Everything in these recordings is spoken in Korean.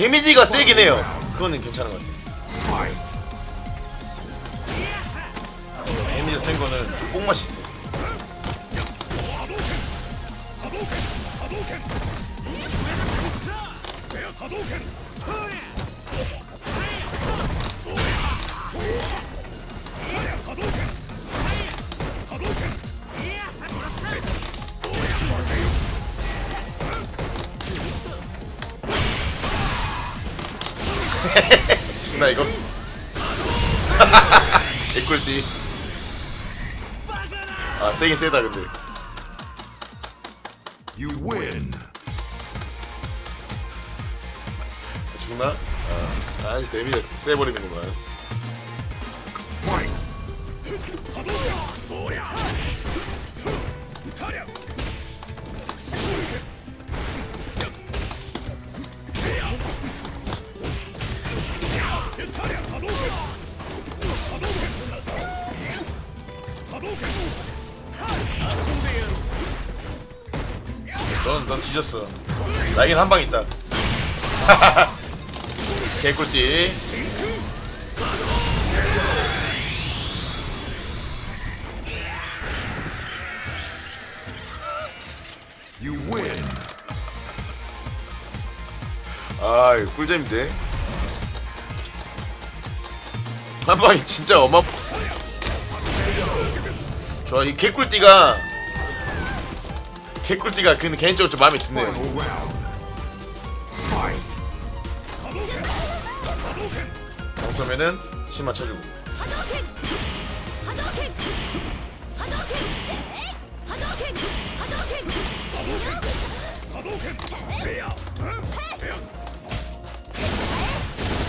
데미지가 세긴 해요. 그거는 괜찮은 것 같아. 데미지 센 거는 좀 뽕맛이 있어. 나 이거 개꿀띠 아 세긴 세다 근데 You win. 죽나? 아, 아 데미지가 세버리는구만 넌, 넌 뒤졌어. 나에겐 한방 있다. 개꿀띠. 아 이거 꿀잼인데? 한 방이 진짜 어마 좋아 이 개꿀띠가 개꿀띠가 근데 개인적으로 좀 마음에 드네요. 정소면은 신 맞춰주고.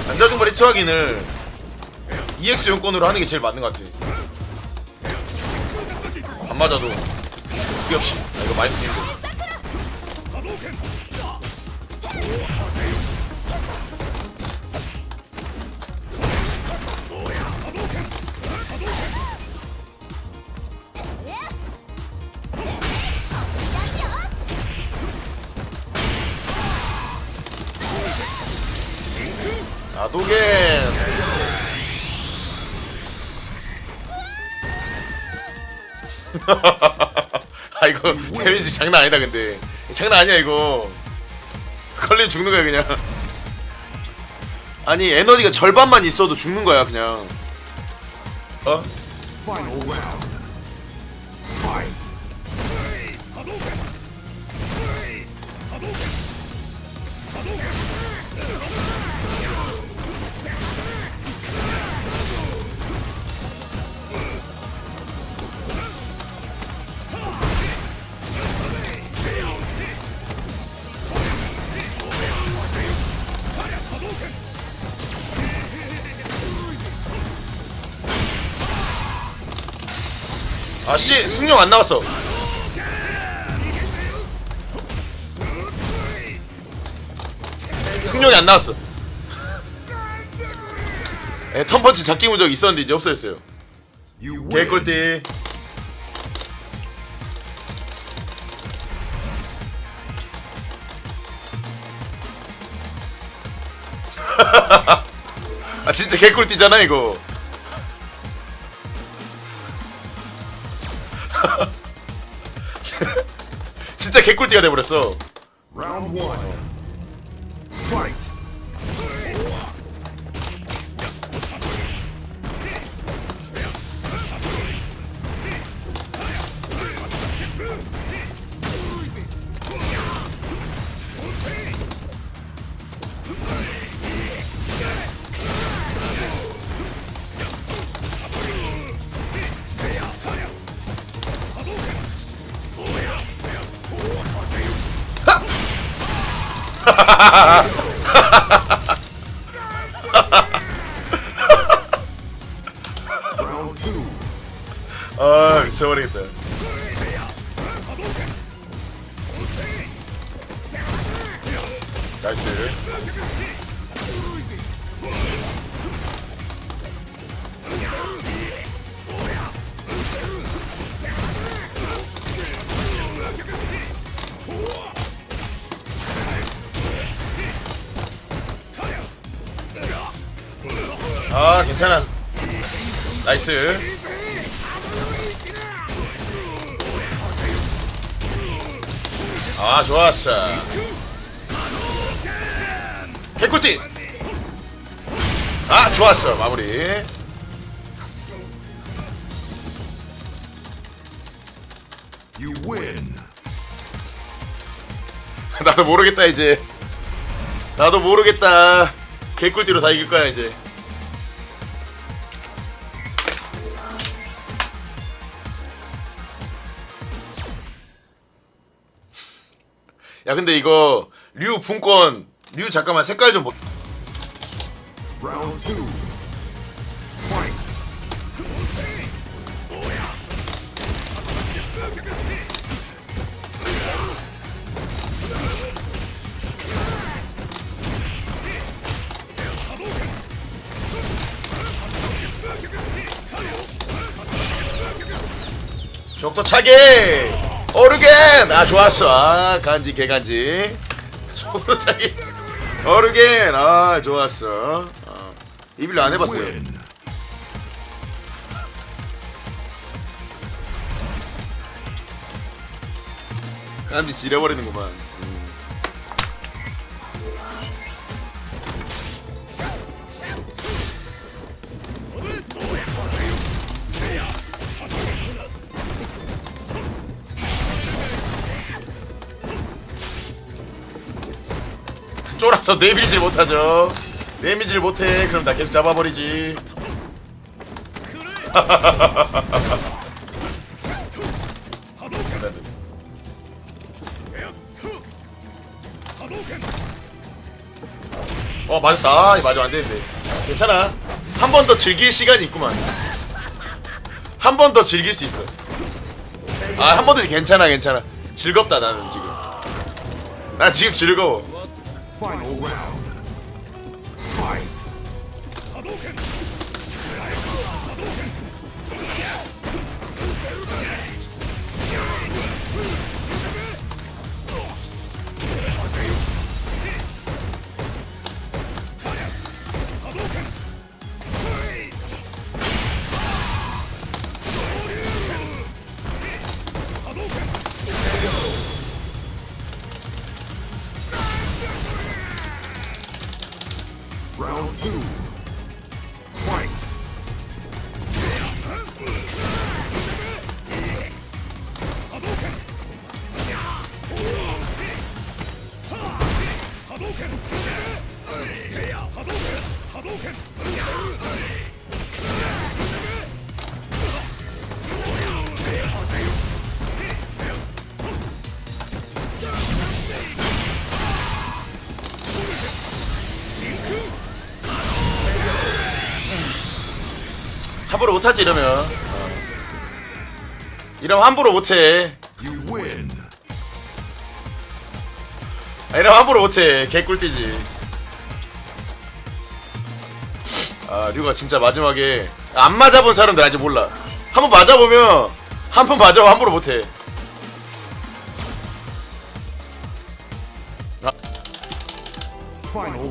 안자중거리 투하기를 EX 용권으로 하는 게 제일 맞는 것 같아. 안 맞아도 그게 없이 아 이거 쓰는데 아도겐. 아 이거 데미지 장난 아니다 근데. 장난 아니야 이거. 걸리면 죽는 거야 그냥. 아니 에너지가 절반만 있어도 죽는 거야 그냥. 어? 아씨 승용 안 나왔어. 승용이 안 나왔어. 에, 턴펀치 잡기 무적 있었는데 이제 없어졌어요. 개꿀띠. 아 진짜 개꿀띠잖아 이거 진짜 개꿀띠가 돼버렸어 Round one. Fight. 아 미쳐버리겠다. 나이스 괜찮아. 나이스. 아 좋았어. 개꿀띠. 아 좋았어 마무리. 나도 모르겠다 이제. 나도 모르겠다. 개꿀띠로 다 이길 거야 이제 야 근데 이거 류 분권 류 잠깐만 색깔 좀. Fight. 적도 차게 어르겐! 아 좋았어. 아 간지 개간지. 차게 어르겐! 아 좋았어. 어. 이빌로 안 해봤어요. 간지 지려버리는구만 쫄아서 내밀질 못하죠. 내밀질 못해. 그럼 나 계속 잡아버리지. 어 맞았다. 아, 맞아 안 되는데. 괜찮아. 한 번 더 즐길 시간이 있구만. 한 번 더 즐길 수 있어. 아 한 번 더 괜찮아 괜찮아. 즐겁다 나는 지금. 난 지금 즐거워 Final round. Fight. Round 함부로 못하지 이러면. 어. 이러면 함부로 못해. 아, 이러면 함부로 못해. 개꿀띠지. 아 류가 진짜 마지막에 안 맞아본 사람들 아직 몰라. 한 번 맞아보면 한 번 맞아 함부로 못해. Final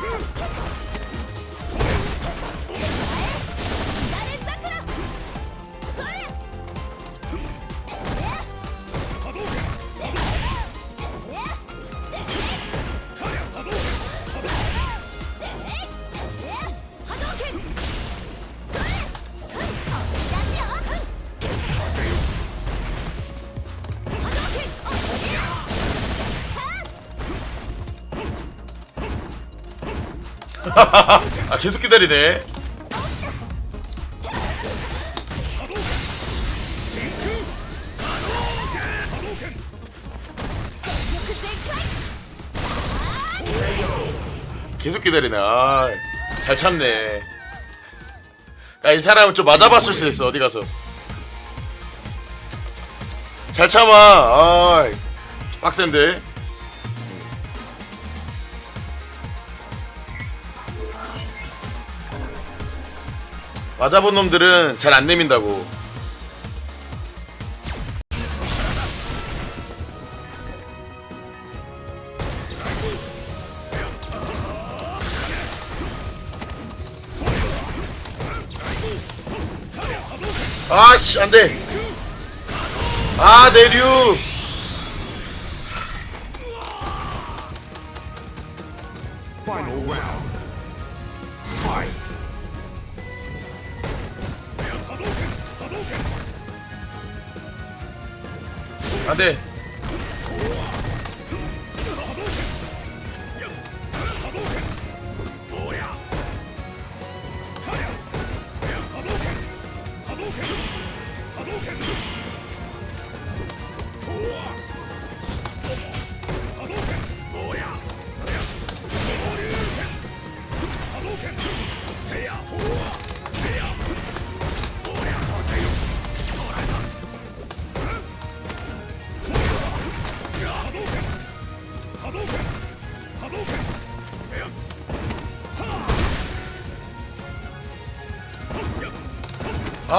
Let's go. 아 계속 기다리네. 계속 기다리네. 아 잘 참네. 야 이 사람은 좀 맞아봤을 수도 있어 어디 가서. 잘 참아. 아 빡센데 맞아본 놈들은 잘 안 내민다고. 아씨 안돼. 아, 아 내륙 안돼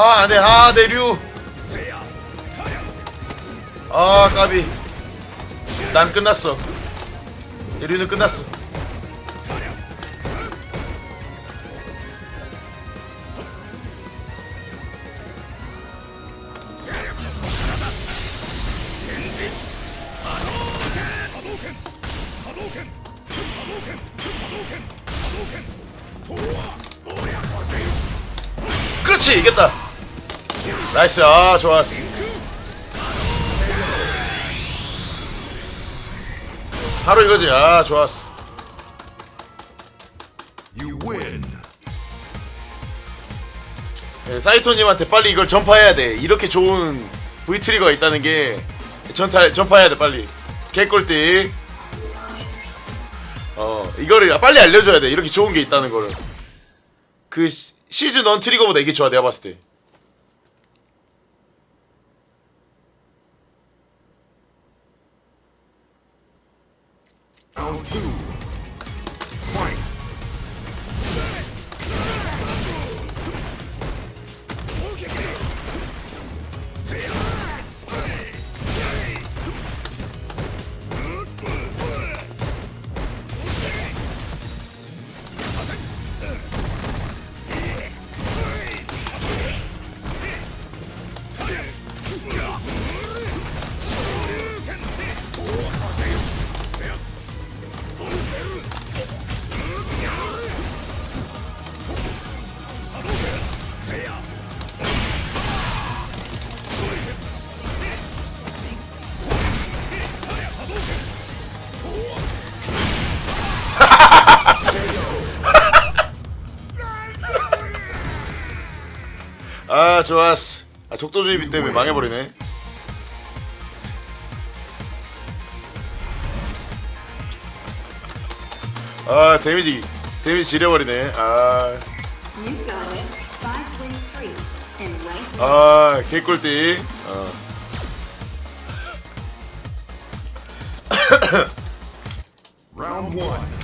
아 안돼 아 내류. 아 까비. 난 끝났어. 내류는 끝났어. 그렇지 이겼다 나이스. 아 좋았어. 바로 이거지. 아 좋았어. 예, 사이토님한테 빨리 이걸 전파해야 돼. 이렇게 좋은 V 트리거가 있다는 게 전파 전파해야 돼 빨리. 개꿀띠. 어 이거를 빨리 알려줘야 돼. 이렇게 좋은 게 있다는 거를. 그 시- 시즌 1 트리거보다 이게 좋아 내가 봤을 때 Round two. 아 좋았어. 아 족도주의비 때문에 망해버리네. 아 데미지 데미지 지려버리네. 아. 아, 개꿀띠. 어.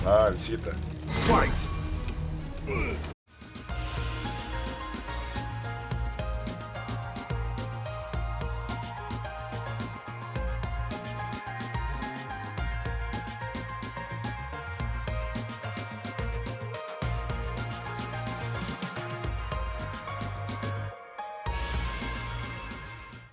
아, 미치겠다.